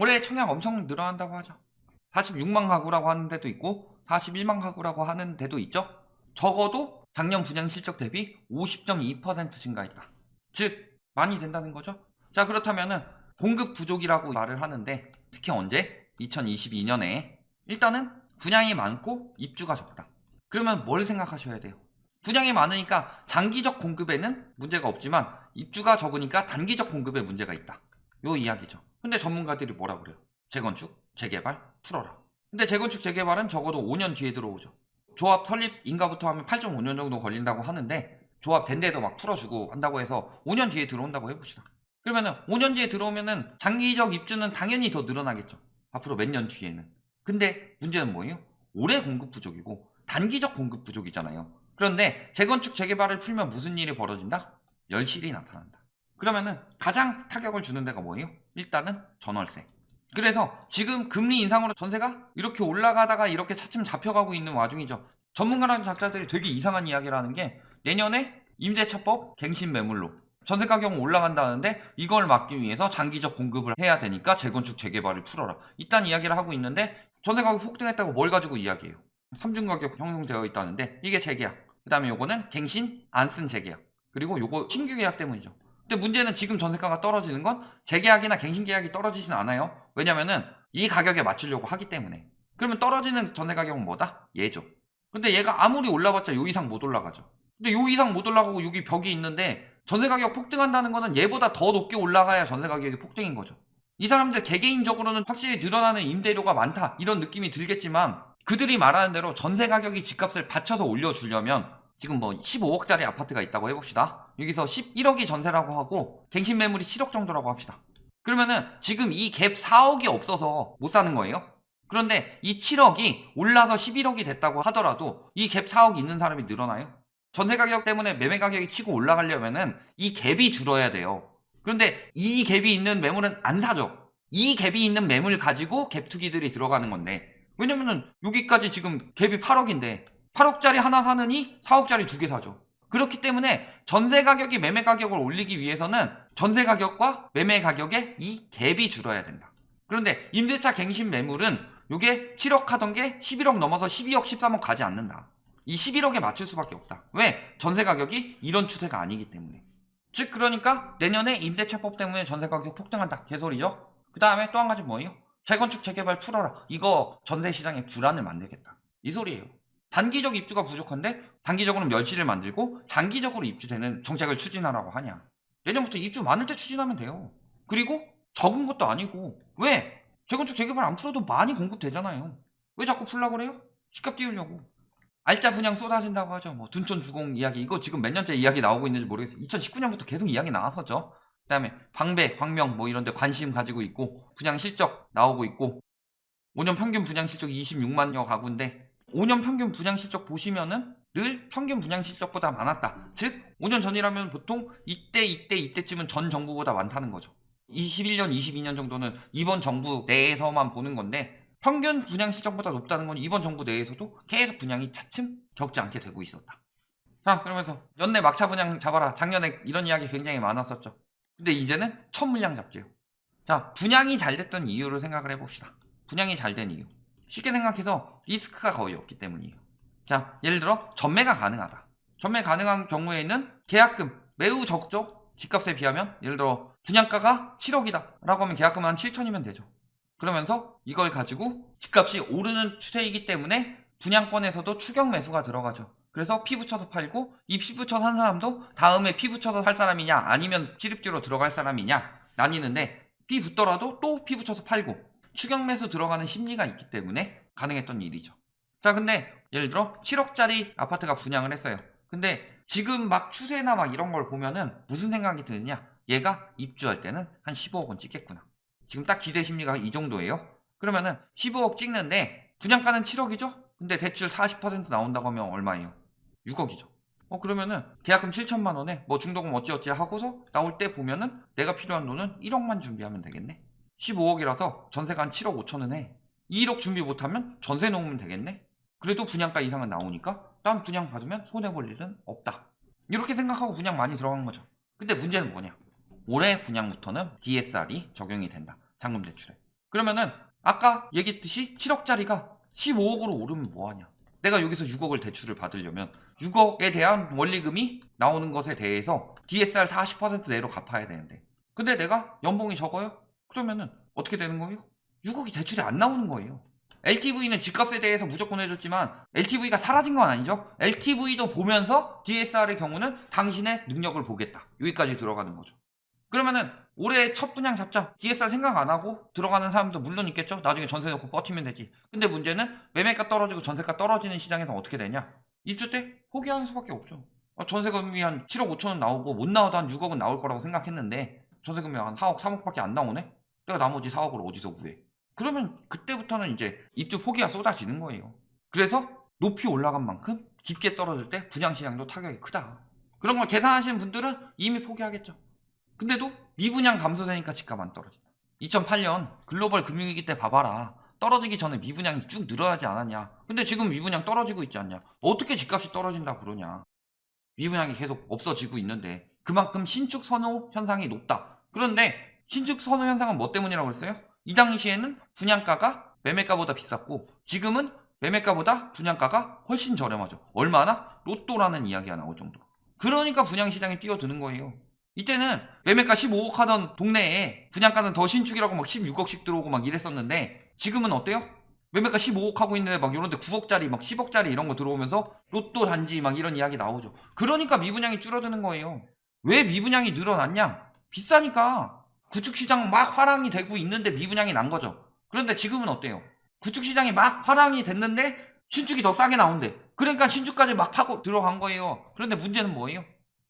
올해 청약 엄청 늘어난다고 하죠. 46만 가구라고 하는 데도 있고 41만 가구라고 하는 데도 있죠. 적어도 작년 분양 실적 대비 50.2% 증가했다. 즉 많이 된다는 거죠. 자 그렇다면은 공급 부족이라고 말을 하는데 특히 언제? 2022년에 일단은 분양이 많고 입주가 적다. 그러면 뭘 생각하셔야 돼요? 분양이 많으니까 장기적 공급에는 문제가 없지만 입주가 적으니까 단기적 공급에 문제가 있다. 요 이야기죠. 근데 전문가들이 뭐라 그래요? 재건축, 재개발 풀어라. 근데 재건축, 재개발은 적어도 5년 뒤에 들어오죠. 조합 설립 인가부터 하면 8.5년 정도 걸린다고 하는데 조합 된 데도 막 풀어주고 한다고 해서 5년 뒤에 들어온다고 해봅시다. 그러면은 5년 뒤에 들어오면은 장기적 입주는 당연히 더 늘어나겠죠. 앞으로 몇 년 뒤에는. 근데 문제는 뭐예요? 올해 공급 부족이고 단기적 공급 부족이잖아요. 그런데 재건축 재개발을 풀면 무슨 일이 벌어진다? 열실이 나타난다. 그러면은 가장 타격을 주는 데가 뭐예요? 일단은 전월세. 그래서 지금 금리 인상으로 전세가 이렇게 올라가다가 이렇게 차츰 잡혀가고 있는 와중이죠. 전문가라는 작자들이 되게 이상한 이야기를 하는 게 내년에 임대차법 갱신 매물로 전세 가격은 올라간다는데 이걸 막기 위해서 장기적 공급을 해야 되니까 재건축 재개발을 풀어라. 이딴 이야기를 하고 있는데 전세 가격 폭등했다고 뭘 가지고 이야기해요? 삼중 가격 형성되어 있다는데 이게 재계약. 그다음에 요거는 갱신 안 쓴 재계약. 그리고 요거 신규 계약 때문이죠. 근데 문제는 지금 전세가가 떨어지는 건 재계약이나 갱신 계약이 떨어지진 않아요. 왜냐면은 이 가격에 맞추려고 하기 때문에. 그러면 떨어지는 전세 가격은 뭐다? 얘죠. 근데 얘가 아무리 올라봤자 요 이상 못 올라가죠. 근데 요 이상 못 올라가고 여기 벽이 있는데 전세 가격 폭등한다는 거는 얘보다 더 높게 올라가야 전세 가격이 폭등인 거죠. 이 사람들 개개인적으로는 확실히 늘어나는 임대료가 많다 이런 느낌이 들겠지만 그들이 말하는 대로 전세 가격이 집값을 받쳐서 올려주려면 지금 뭐 15억짜리 아파트가 있다고 해봅시다. 여기서 11억이 전세라고 하고 갱신 매물이 7억 정도라고 합시다. 그러면은 지금 이 갭 4억이 없어서 못 사는 거예요. 그런데 이 7억이 올라서 11억이 됐다고 하더라도 이 갭 4억 있는 사람이 늘어나요? 전세 가격 때문에 매매 가격이 치고 올라가려면은 이 갭이 줄어야 돼요. 그런데 이 갭이 있는 매물은 안 사죠. 이 갭이 있는 매물 가지고 갭 투기들이 들어가는 건데 왜냐면은 여기까지 지금 갭이 8억인데 8억짜리 하나 사느니 4억짜리 두 개 사죠. 그렇기 때문에 전세 가격이 매매 가격을 올리기 위해서는 전세 가격과 매매 가격의 이 갭이 줄어야 된다. 그런데 임대차 갱신 매물은 요게 7억 하던 게 11억 넘어서 12억, 13억 가지 않는다. 이 11억에 맞출 수밖에 없다. 왜? 전세 가격이 이런 추세가 아니기 때문에. 즉 그러니까 내년에 임대차법 때문에 전세 가격 폭등한다. 개소리죠. 그 다음에 또 한 가지 뭐예요? 재건축 재개발 풀어라. 이거 전세 시장에 불안을 만들겠다. 이 소리예요. 단기적 입주가 부족한데 단기적으로는 멸치를 만들고 장기적으로 입주되는 정책을 추진하라고 하냐. 내년부터 입주 많을 때 추진하면 돼요. 그리고 적은 것도 아니고 왜? 재건축 재개발 안 풀어도 많이 공급되잖아요. 왜 자꾸 풀라 그래요? 집값 띄우려고. 알짜 분양 쏟아진다고 하죠. 뭐 둔촌 주공 이야기 이거 지금 몇 년째 이야기 나오고 있는지 모르겠어요. 2019년부터 계속 이야기 나왔었죠. 그다음에 방배, 광명 뭐 이런 데 관심 가지고 있고 분양 실적 나오고 있고 5년 평균 분양 실적 26만여 가구인데 5년 평균 분양 실적 보시면은 늘 평균 분양 실적보다 많았다. 즉 5년 전이라면 보통 이때 이때 이때쯤은 전 정부보다 많다는 거죠. 21년, 22년 정도는 이번 정부 내에서만 보는 건데 평균 분양 실적보다 높다는 건 이번 정부 내에서도 계속 분양이 차츰 적지 않게 되고 있었다. 자, 그러면서 연내 막차 분양 잡아라. 작년에 이런 이야기 굉장히 많았었죠. 근데 이제는 첫 물량 잡지요. 자, 분양이 잘 됐던 이유를 생각을 해봅시다. 분양이 잘 된 이유. 쉽게 생각해서 리스크가 거의 없기 때문이에요. 자, 예를 들어 전매가 가능하다. 전매 가능한 경우에는 계약금 매우 적죠. 집값에 비하면 예를 들어 분양가가 7억이다 라고 하면 계약금 한 7천이면 되죠. 그러면서 이걸 가지고 집값이 오르는 추세이기 때문에 분양권에서도 추격 매수가 들어가죠. 그래서 피 붙여서 팔고 이 피 붙여서 산 사람도 다음에 피 붙여서 살 사람이냐 아니면 실입주로 들어갈 사람이냐 나뉘는데 피 붙더라도 또 피 붙여서 팔고 추격 매수 들어가는 심리가 있기 때문에 가능했던 일이죠. 자 근데 예를 들어 7억짜리 아파트가 분양을 했어요. 근데 지금 막 추세나 막 이런 걸 보면은 무슨 생각이 드느냐 얘가 입주할 때는 한 15억 원 찍겠구나. 지금 딱 기대 심리가 이 정도예요. 그러면은 15억 찍는데 분양가는 7억이죠? 근데 대출 40% 나온다고 하면 얼마예요? 6억이죠. 어 그러면은 계약금 7천만 원에 뭐 중도금 어찌어찌 하고서 나올 때 보면은 내가 필요한 돈은 1억만 준비하면 되겠네. 15억이라서 전세가 한 7억 5천은 해. 2억 준비 못하면 전세 놓으면 되겠네. 그래도 분양가 이상은 나오니까 난 분양 받으면 손해 볼 일은 없다. 이렇게 생각하고 분양 많이 들어간 거죠. 근데 문제는 뭐냐? 올해 분양부터는 DSR이 적용이 된다. 잔금 대출에. 그러면은 아까 얘기했듯이 7억짜리가 15억으로 오르면 뭐하냐? 내가 여기서 6억을 대출을 받으려면 6억에 대한 원리금이 나오는 것에 대해서 DSR 40% 내로 갚아야 되는데 근데 내가 연봉이 적어요? 그러면은 어떻게 되는 거예요? 6억이 대출이 안 나오는 거예요. LTV는 집값에 대해서 무조건 해줬지만 LTV가 사라진 건 아니죠. LTV도 보면서 DSR의 경우는 당신의 능력을 보겠다. 여기까지 들어가는 거죠. 그러면은 올해 첫 분양 잡자. DSR 생각 안 하고 들어가는 사람도 물론 있겠죠. 나중에 전세 넣고 버티면 되지. 근데 문제는 매매가 떨어지고 전세가 떨어지는 시장에서 어떻게 되냐? 입주 때 포기하는 수밖에 없죠. 아, 전세금이 한 7억 5천원 나오고 못 나와도 한 6억은 나올 거라고 생각했는데 전세금이 한 4억 3억밖에 안 나오네? 내가 나머지 4억을 어디서 구해? 그러면 그때부터는 이제 입주 포기가 쏟아지는 거예요. 그래서 높이 올라간 만큼 깊게 떨어질 때 분양시장도 타격이 크다. 그런 걸 계산하시는 분들은 이미 포기하겠죠. 근데도 미분양 감소세니까 집값 안 떨어진다. 2008년 글로벌 금융위기 때 봐봐라. 떨어지기 전에 미분양이 쭉 늘어나지 않았냐. 근데 지금 미분양 떨어지고 있지 않냐. 어떻게 집값이 떨어진다 그러냐. 미분양이 계속 없어지고 있는데 그만큼 신축 선호 현상이 높다. 그런데 신축 선호 현상은 뭐 때문이라고 했어요? 이 당시에는 분양가가 매매가보다 비쌌고 지금은 매매가보다 분양가가 훨씬 저렴하죠. 얼마나? 로또라는 이야기가 나올 정도. 그러니까 분양시장에 뛰어드는 거예요. 이때는 매매가 15억 하던 동네에 분양가는 더 신축이라고 막 16억씩 들어오고 막 이랬었는데 지금은 어때요? 매매가 15억 하고 있는데 막 이런데 9억짜리 막 10억짜리 이런 거 들어오면서 로또 단지 막 이런 이야기 나오죠. 그러니까 미분양이 줄어드는 거예요. 왜 미분양이 늘어났냐? 비싸니까. 구축 시장 막 화랑이 되고 있는데 미분양이 난 거죠. 그런데 지금은 어때요? 구축 시장이 막 화랑이 됐는데 신축이 더 싸게 나온대. 그러니까 신축까지 막 타고 들어간 거예요. 그런데 문제는 뭐예요?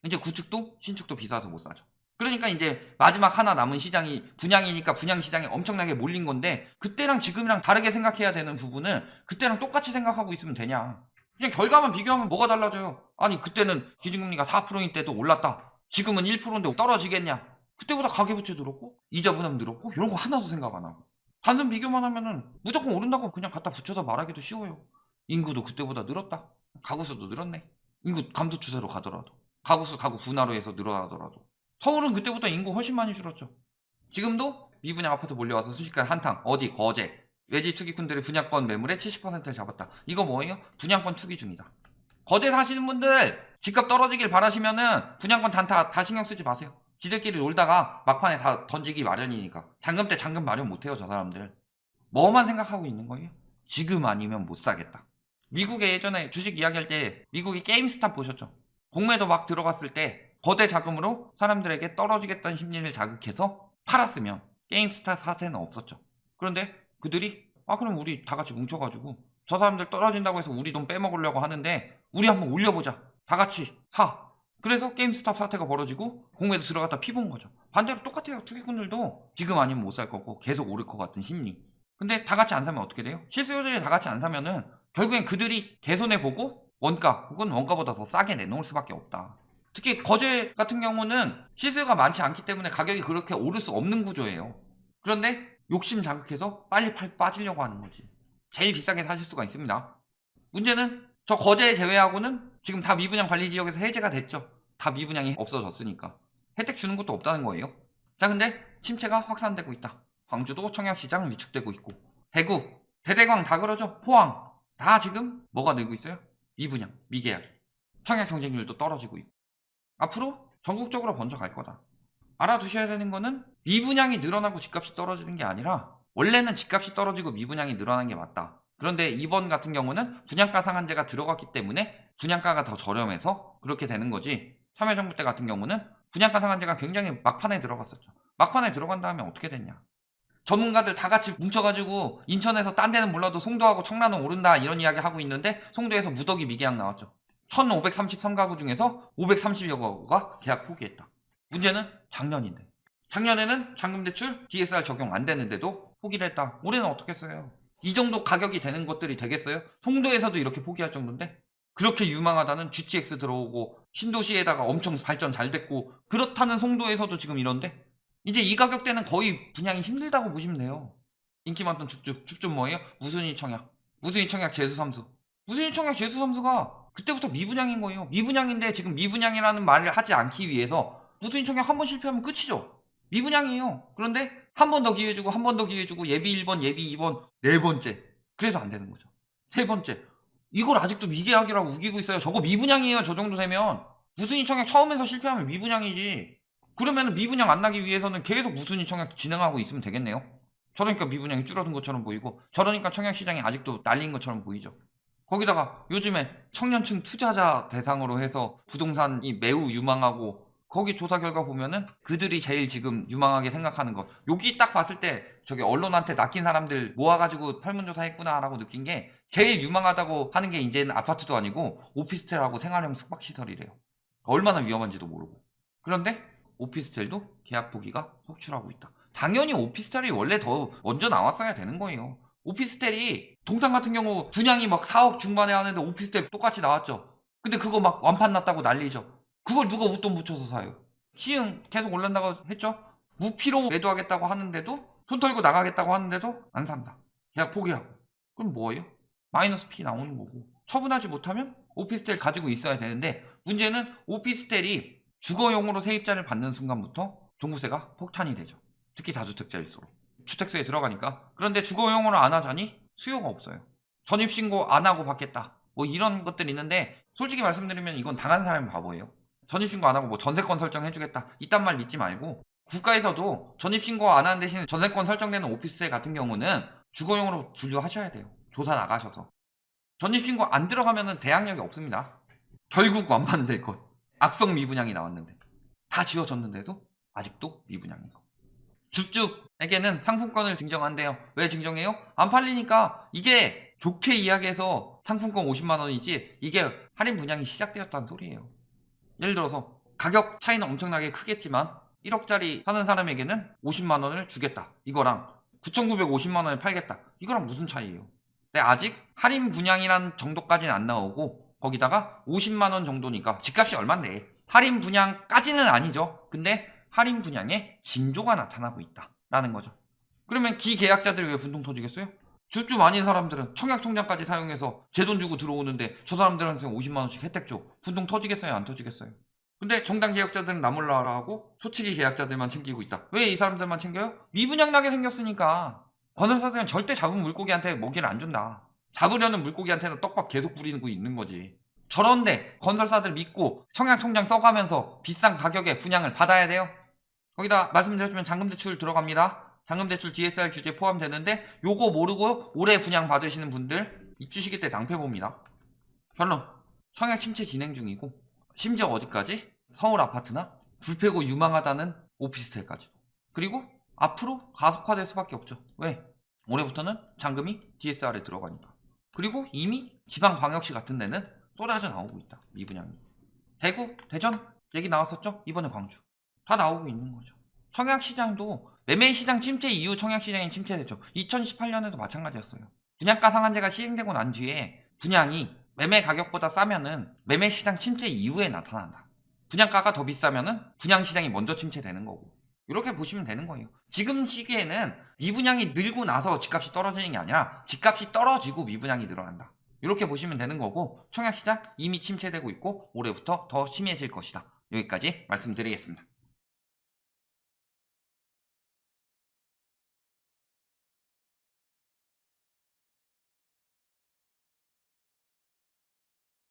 이제 구축도 신축도 비싸서 못 사죠. 그러니까 이제 마지막 하나 남은 시장이 분양이니까 분양 시장에 엄청나게 몰린 건데 그때랑 지금이랑 다르게 생각해야 되는 부분은 그때랑 똑같이 생각하고 있으면 되냐. 그냥 결과만 비교하면 뭐가 달라져요? 아니 그때는 기준금리가 4%인 때도 올랐다. 지금은 1%인데 떨어지겠냐? 그때보다 가계부채 늘었고 이자분담 늘었고 이런 거 하나도 생각 안 하고 단순 비교만 하면은 무조건 오른다고 그냥 갖다 붙여서 말하기도 쉬워요. 인구도 그때보다 늘었다. 가구수도 늘었네. 인구 감소 추세로 가더라도 가구수 가구 분화로 해서 늘어나더라도 서울은 그때보다 인구 훨씬 많이 줄었죠. 지금도 미분양 아파트 몰려와서 순식간에 한탕 어디 거제 외지 투기꾼들의 분양권 매물의 70%를 잡았다. 이거 뭐예요? 분양권 투기 중이다. 거제 사시는 분들 집값 떨어지길 바라시면은 분양권 단타 다 신경 쓰지 마세요. 지들끼리 놀다가 막판에 다 던지기 마련이니까 잔금 때 잔금 마련 못해요 저 사람들. 뭐만 생각하고 있는 거예요? 지금 아니면 못 사겠다. 미국에 예전에 주식 이야기할 때 미국이 게임스탑 보셨죠? 공매도 막 들어갔을 때 거대 자금으로 사람들에게 떨어지겠다는 심리를 자극해서 팔았으면 게임스탑 사태는 없었죠. 그런데 그들이 아 그럼 우리 다 같이 뭉쳐가지고 저 사람들 떨어진다고 해서 우리 돈 빼먹으려고 하는데 우리 한번 올려보자. 다 같이 사. 그래서 게임스탑 사태가 벌어지고 공매도 들어갔다 피본 거죠. 반대로 똑같아요. 투기꾼들도 지금 아니면 못 살 거고 계속 오를 것 같은 심리. 근데 다 같이 안 사면 어떻게 돼요? 실수요들이 다 같이 안 사면은 결국엔 그들이 개손해 보고 원가 혹은 원가보다 더 싸게 내놓을 수밖에 없다. 특히 거제 같은 경우는 실수요가 많지 않기 때문에 가격이 그렇게 오를 수 없는 구조예요. 그런데 욕심 자극해서 빨리 팔 빠지려고 하는 거지. 제일 비싸게 사실 수가 있습니다. 문제는 저 거제 제외하고는 지금 다 미분양 관리 지역에서 해제가 됐죠. 다 미분양이 없어졌으니까. 혜택 주는 것도 없다는 거예요. 자, 근데 침체가 확산되고 있다. 광주도 청약시장 위축되고 있고. 대구, 대대광 다 그러죠. 포항 다 지금 뭐가 늘고 있어요? 미분양, 미계약. 청약 경쟁률도 떨어지고 있고. 앞으로 전국적으로 번져 갈 거다. 알아두셔야 되는 거는 미분양이 늘어나고 집값이 떨어지는 게 아니라 원래는 집값이 떨어지고 미분양이 늘어난 게 맞다. 그런데 이번 같은 경우는 분양가 상한제가 들어갔기 때문에 분양가가 더 저렴해서 그렇게 되는 거지. 참여정부 때 같은 경우는 분양가 상한제가 굉장히 막판에 들어갔었죠. 막판에 들어간 다음에 어떻게 됐냐. 전문가들 다 같이 뭉쳐가지고 인천에서 딴 데는 몰라도 송도하고 청라는 오른다 이런 이야기 하고 있는데 송도에서 무더기 미계약 나왔죠. 1533가구 중에서 530여 가구가 계약 포기했다. 문제는 작년인데. 작년에는 잔금 대출 DSR 적용 안 되는데도 포기를 했다. 올해는 어떻겠어요? 이 정도 가격이 되는 것들이 되겠어요? 송도에서도 이렇게 포기할 정도인데? 그렇게 유망하다는 GTX 들어오고 신도시에다가 엄청 발전 잘 됐고 그렇다는 송도에서도 지금 이런데? 이제 이 가격대는 거의 분양이 힘들다고 보시면 돼요. 인기 많던 줍줍. 줍줍 뭐예요? 무순위 청약. 무순위 청약 재수 삼수. 무순위 청약 재수 삼수가 그때부터 미분양인 거예요. 미분양인데 지금 미분양이라는 말을 하지 않기 위해서 무순위 청약 한 번 실패하면 끝이죠. 미분양이에요. 그런데 한 번 더 기회 주고 한 번 더 기회 주고 예비 1번 예비 2번 네 번째 그래서 안 되는 거죠 세 번째 이걸 아직도 미계약이라고 우기고 있어요. 저거 미분양이에요 저 정도 되면. 무순위 청약 처음에서 실패하면 미분양이지. 그러면 미분양 안 나기 위해서는 계속 무순위 청약 진행하고 있으면 되겠네요. 저러니까 미분양이 줄어든 것처럼 보이고 저러니까 청약 시장이 아직도 날린 것처럼 보이죠. 거기다가 요즘에 청년층 투자자 대상으로 해서 부동산이 매우 유망하고 거기 조사 결과 보면은 그들이 제일 지금 유망하게 생각하는 것. 여기 딱 봤을 때 저기 언론한테 낚인 사람들 모아가지고 설문조사 했구나라고 느낀 게 제일 유망하다고 하는 게 이제는 아파트도 아니고 오피스텔하고 생활형 숙박시설이래요 얼마나 위험한지도 모르고 그런데 오피스텔도 계약 포기가 속출하고 있다 당연히 오피스텔이 원래 더 먼저 나왔어야 되는 거예요 오피스텔이 동탄 같은 경우 분양이 막 4억 중반에 하는데 오피스텔 똑같이 나왔죠 근데 그거 막 완판 났다고 난리죠 그걸 누가 웃돈 붙여서 사요? 시흥 계속 올란다고 했죠? 무피로 매도하겠다고 하는데도 돈 털고 나가겠다고 하는데도 안 산다. 계약 포기하고. 그럼 뭐예요? 마이너스 피 나오는 거고. 처분하지 못하면 오피스텔 가지고 있어야 되는데 문제는 오피스텔이 주거용으로 세입자를 받는 순간부터 종부세가 폭탄이 되죠. 특히 다주택자일수록. 주택수에 들어가니까. 그런데 주거용으로 안 하자니 수요가 없어요. 전입신고 안 하고 받겠다. 뭐 이런 것들이 있는데 솔직히 말씀드리면 이건 당한 사람이 바보예요. 전입신고 안 하고 뭐 전세권 설정해주겠다 이딴 말 믿지 말고 국가에서도 전입신고 안 하는 대신 전세권 설정되는 오피스텔 같은 경우는 주거용으로 분류하셔야 돼요 조사 나가셔서 전입신고 안 들어가면은 대항력이 없습니다 결국 완판될 것 악성 미분양이 나왔는데 다 지워졌는데도 아직도 미분양인 거 줍줍에게는 상품권을 증정한대요 왜 증정해요? 안 팔리니까 이게 좋게 이야기해서 상품권 50만 원이지 이게 할인 분양이 시작되었다는 소리예요 예를 들어서 가격 차이는 엄청나게 크겠지만 1억짜리 사는 사람에게는 50만 원을 주겠다. 이거랑 9,950만 원에 팔겠다. 이거랑 무슨 차이예요? 근데 아직 할인 분양이란 정도까지는 안 나오고 거기다가 50만 원 정도니까 집값이 얼만데 할인 분양까지는 아니죠. 근데 할인 분양에 징조가 나타나고 있다라는 거죠. 그러면 기계약자들이 왜 분통 터지겠어요? 주주 아닌 사람들은 청약 통장까지 사용해서 제 돈 주고 들어오는데 저 사람들한테 50만 원씩 혜택 줘. 분통 터지겠어요? 안 터지겠어요? 근데 정당 계약자들은 나몰라라 하고 초치기 계약자들만 챙기고 있다. 왜 이 사람들만 챙겨요? 미분양 나게 생겼으니까. 건설사들은 절대 잡은 물고기한테 먹이를 안 준다. 잡으려는 물고기한테는 떡밥 계속 부리고 있는 거지. 저런데 건설사들 믿고 청약 통장 써가면서 비싼 가격에 분양을 받아야 돼요? 거기다 말씀드렸지만 잔금대출 들어갑니다. 잔금대출 DSR 규제 포함되는데 요거 모르고 올해 분양 받으시는 분들 입주시기 때 낭패 봅니다. 결론 청약 침체 진행 중이고 심지어 어디까지? 서울 아파트나 불패고 유망하다는 오피스텔까지. 그리고 앞으로 가속화될 수밖에 없죠. 왜? 올해부터는 잔금이 DSR에 들어가니까. 그리고 이미 지방광역시 같은 데는 쏟아져 나오고 있다. 미분양이. 대구, 대전 얘기 나왔었죠? 이번에 광주. 다 나오고 있는 거죠. 청약시장도 매매시장 침체 이후 청약시장이 침체됐죠. 2018년에도 마찬가지였어요. 분양가 상한제가 시행되고 난 뒤에 분양이 매매 가격보다 싸면은 매매 시장 침체 이후에 나타난다. 분양가가 더 비싸면은 분양 시장이 먼저 침체되는 거고. 이렇게 보시면 되는 거예요. 지금 시기에는 미분양이 늘고 나서 집값이 떨어지는 게 아니라 집값이 떨어지고 미분양이 늘어난다. 이렇게 보시면 되는 거고 청약 시장 이미 침체되고 있고 올해부터 더 심해질 것이다. 여기까지 말씀드리겠습니다.